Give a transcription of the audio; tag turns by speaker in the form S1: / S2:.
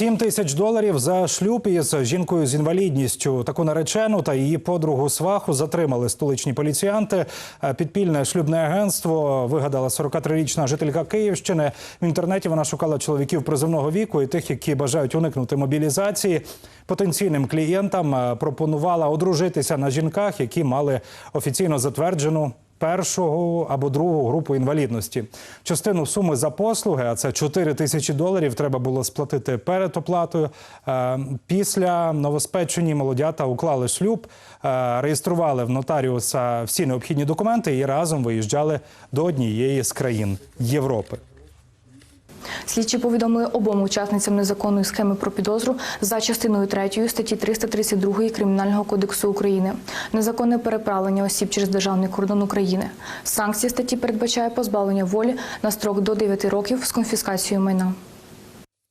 S1: 7 тисяч доларів за шлюб із жінкою з інвалідністю. Таку наречену та її подругу сваху затримали столичні поліціянти. Е, Підпільне шлюбне агентство вигадала 43-річна жителька Київщини. В інтернеті вона шукала чоловіків призовного віку і тих, які бажають уникнути мобілізації. Потенційним клієнтам е, пропонувала одружитися на жінках, які мали офіційно затверджену першого або другого групу інвалідності. Частину суми за послуги, а це 4 тисячі доларів, треба було сплатити перед оплатою. Е, Після новоспечені молодята уклали шлюб, е, реєстрували в нотаріуса всі необхідні документи і разом виїжджали до однієї з країн Європи.
S2: Слідчі повідомили обом учасницям незаконної схеми про підозру за частиною 3 статті 332 Кримінального кодексу України незаконне переправлення осіб через державний кордон України. Санкція статті передбачає позбавлення волі на строк до 9 років з конфіскацією майна.